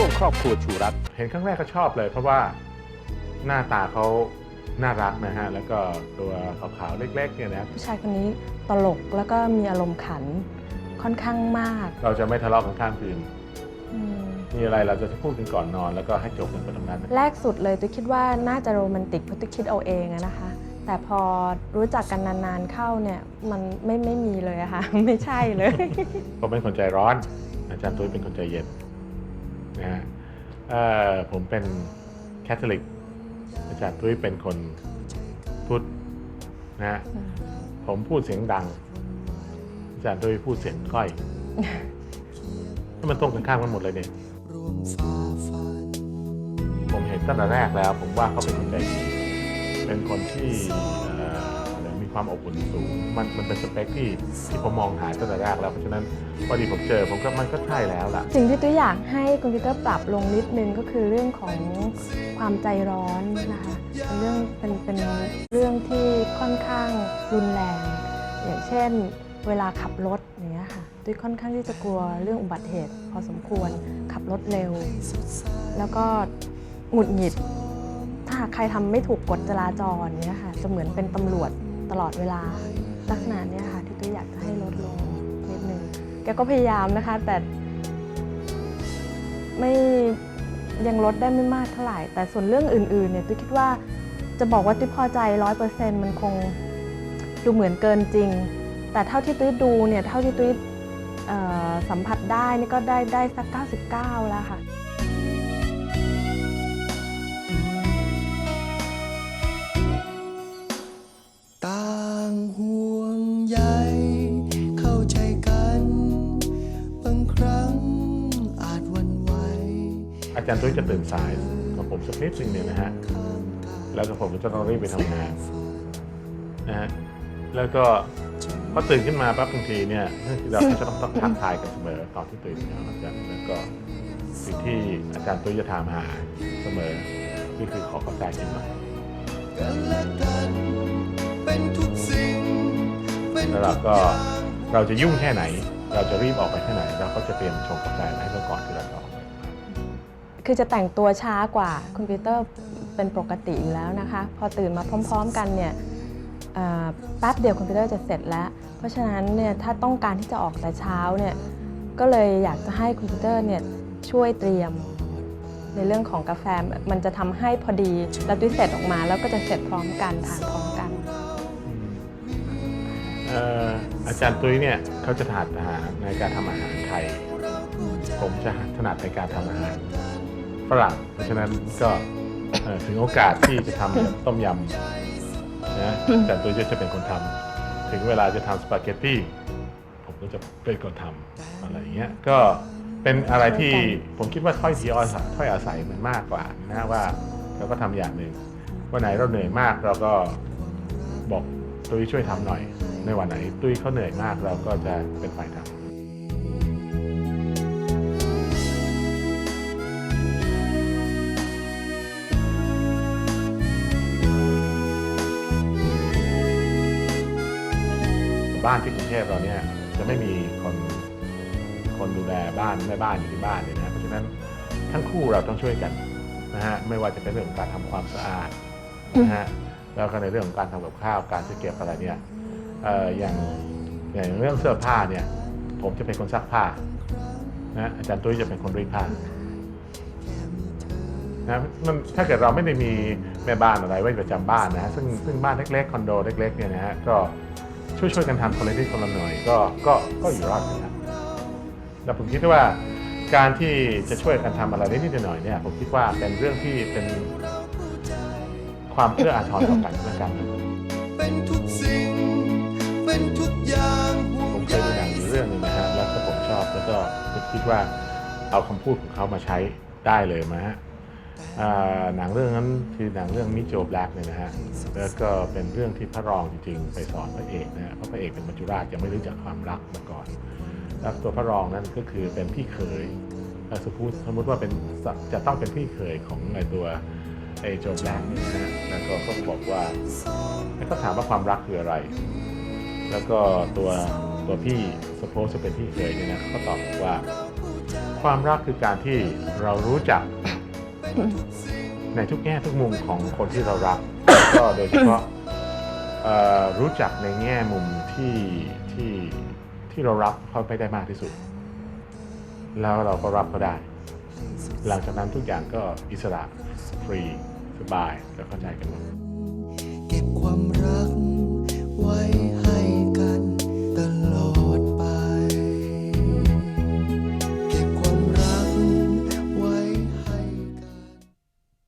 ช่วงครอบครัวชูรักเห็นครั้งแรกก็ชอบเลย เพราะว่าหน้าตาเขาน่ารักนะฮะ แล้วก็ตัวขาวๆเล็กๆเนี่ยนะผู้ชายคนนี้ตลกแล้วก็มีอารมณ์ขันค่อนข้างมากเราจะไม่ทะเลาะกันข้ามคืนอืมมีอะไรเราจะพูดกันก่อนนอน แล้วก็ให้จบกันไปตรงนั้นแรกสุดเลยตุ้ยคิดว่าน่าจะโรแมนติกเพราะตุ้ยคิดเอาเองอะนะคะ แต่พอรู้จักกันนานๆเข้าเนี่ยมันไม่ไม่มีเลยอะค่ะ ไม่ใช่เลย ผมเป็นคนใจร้อน อาจารย์ตุ้ยเป็นคนใจเย็น นะฮะเอ่อผมเป็นแคทอลิก อาจารย์ตุ้ยเป็นคนพุทธนะฮะผมพูดเสียงดัง อาจารย์ตุ้ยพูดเสียงก้อยถ้ามันตรงกันข้ามกันหมดเลยเนี่ยร่วมฝ่าฟันผมเห็นตั้งแต่แรกแล้ว ผมว่าเขาเป็นคนใจดีเป็นคนที่เอ่อมี ความอบอุ่นสูง มันมันเป็นสเปคที่ที่ผมมองหาตั้งแต่แรกแล้วเพราะฉะนั้นพอดีผมเจอผมก็มันก็ใช่แล้วล่ะ สิ่งที่ตุ้ยอยากให้คุณพีเตอร์ปรับลงนิดนึงก็คือเรื่องของความใจร้อนนะคะเป็นเรื่องเป็นเป็นเรื่องที่ค่อนข้างรุนแรง อย่างเช่น เวลาขับรถอย่างเงี้ยค่ะตุ้ยค่อนข้างที่จะกลัวเรื่องอุบัติเหตุ พอสมควรขับรถเร็ว แล้วก็หงุดหงิด ถ้าหากใครทำไม่ถูกกฎจราจรเนี้ยค่ะจะเหมือนเป็นตำรวจ ตลอดเวลาลักษณะเนี้ยค่ะที่ตุ้ยอยากจะให้ลดลงนิดนึงแกก็พยายามนะคะ แต่ไม่ยังลดได้ไม่มากเท่าไหร่ แต่ส่วนเรื่องอื่นๆเนี่ยตุ้ยคิดว่าจะบอกว่าตุ้ยพอใจร้อยเปอร์เซ็นต์มันคงดูเหมือนเกินจริง แต่เท่าที่ตุ้ยดูเนี่ยเท่าที่ตุ้ยสัมผัสได้นี่ก็ได้ได้สัก 99 แล้วค่ะางห่วงใยเข้าใจกัน บางครั้งอาจหวันไหวอาจารย์ตุ้ยจะตื่นสายกับผมสักนิดนึงเนี่ยนะฮะ แล้วก็ผมก็จะต้องรีบไปทำงานนะฮะ แล้วก็พอตื่นขึ้นมาปั๊บบางทีเนี่ยเราก็จะต้องต้องทักทายกันเสมอตอนที่ตื่นเช้าอาจารย์แล้วก็สิ่งที่อาจารย์ตุ้ยจะถามหาเสมอก็คือขอกาแฟกินหน่อยกัน และกันเป็นทุกสิ่งเป็นแล้วเราทุกก็อย่างเราจะยุ่งแค่ไหน เราจะรีบออกไปแค่ไหน เราก็จะเตรียมชงกาแฟไว้ให้เขาก่อนที่เราจะออกไปคือจะแต่งตัวช้ากว่าคุณปีเตอร์เป็นปกติอยู่แล้วนะคะ พอตื่นมาพร้อม ๆ กันเนี่ยเอ่อแป๊บเดียวคุณปีเตอร์จะเสร็จแล้ว เพราะฉะนั้นเนี่ยถ้าต้องการที่จะออกแต่เช้าเนี่ยก็เลยอยากจะให้คุณปีเตอร์เนี่ยช่วยเตรียมในเรื่องของกาแฟมันจะทำให้พอดีแล้วตุ้ยเสร็จออกมาแล้วก็จะเสร็จพร้อมกันทานพร้อมกันเอาจารย์ตุ้ยเนี่ยเขาจะถนัดอาหารในการทำอาหารไทย ผมจะถนัดในการทำอาหารฝรั่งเพราะฉะนั้นก็ถึงโอกาสที่จะทำต้มยำนะอาจารย์ตุ้ยจะเป็นคนทำถึงเวลาจะทำสปาเกตตี้ผมก็จะเป็นคนทำอะไรอย่างเงี้ยก็เป็นอะไรที่ผมคิดว่าถ้อยทีอาศัยถ้อยอาศัยมันมากกว่านะว่าเราก็ทำอย่างหนึ่งวันไหนเราเหนื่อยมากเราก็บอกตุ้ยช่วยทำหน่อย ในวันไหนตุ้ยเขาเหนื่อยมากเราก็จะเป็นฝ่ายทำบ้านที่กรุงเทพเราเนี่ยจะไม่มีคนคนดูแลบ้านแม่บ้านอยู่ที่บ้านเลยนะเพราะฉะนั้นทั้งคู่เราต้องช่วยกันนะฮะไม่ว่าจะเป็นเรื่องของการทำความสะอาดนะฮะแล้วก็ในเรื่องของการทำกับข้าวการจะเก็บอะไรเนี่ย อย่างอย่างเรื่องเสื้อผ้าเนี่ย ผมจะเป็นคนซักผ้านะอาจารย์ตุ้ยจะเป็นคนรีดผ้านะมันถ้าเกิดเราไม่ได้มีแม่บ้านอะไรไว้ประจำบ้านนะ ซึ่งซึ่งบ้านเล็กๆคอนโดเล็กๆเนี่ยนะฮะก็ช่วยช่วยๆกันทำคนละนิดคนละหน่อยก็ก็ก็อยู่รอดนะแล้วผมคิดว่าการที่จะช่วยกันทำอะไรนิดๆหน่อยๆเนี่ยผมคิดว่าเป็นเรื่องที่เป็นความเอื้ออาทรต่อกันและกันเป็นทุกสิ่ง เป็นทุกอย่างผมเคยดูหนังอยู่เรื่องหนึงนะฮะแล้วก็ผมชอบแล้วก็คิดว่าเอาคำพูดของเขามาใช้ได้เลยมาฮะอ่าหนังเรื่องนั้นคือหนังเรื่องมิโจแบล็กเนี่ยนะฮะแล้วก็เป็นเรื่องที่พระรองจริงๆ ไปสอนพระเอกนะฮะเพราะพระเอกเป็นมัจจุราชยังไม่รู้จักความรักมาก่อนแล้วตัวพระรองนั้นก็คือเป็นพี่เขยสมมติสมมติว่าเป็นจะต้องเป็นพี่เขยของไอตัวไอโจแบล็กเนี่ยนะฮะแล้วก็เขาบอกว่า แล้วก็ถามว่าความรักคืออะไร แล้วก็ตัวตัวพี่สโพสจะเป็นพี่เขยเนี่ยนะเขาตอบว่า ความรักคือการที่เรารู้จักในทุกแง่ทุกมุมของคนที่เรารัก ก็โดยเฉพาะเอ่อรู้จักในแง่มุมที่ที่ที่เรารักเขาไปได้มากที่สุด แล้วเราก็รับเขาได้ หลังจากนั้นทุกอย่างก็อิสระฟรีสบายแล้วเข้าใจกันหมดเก็บความรัก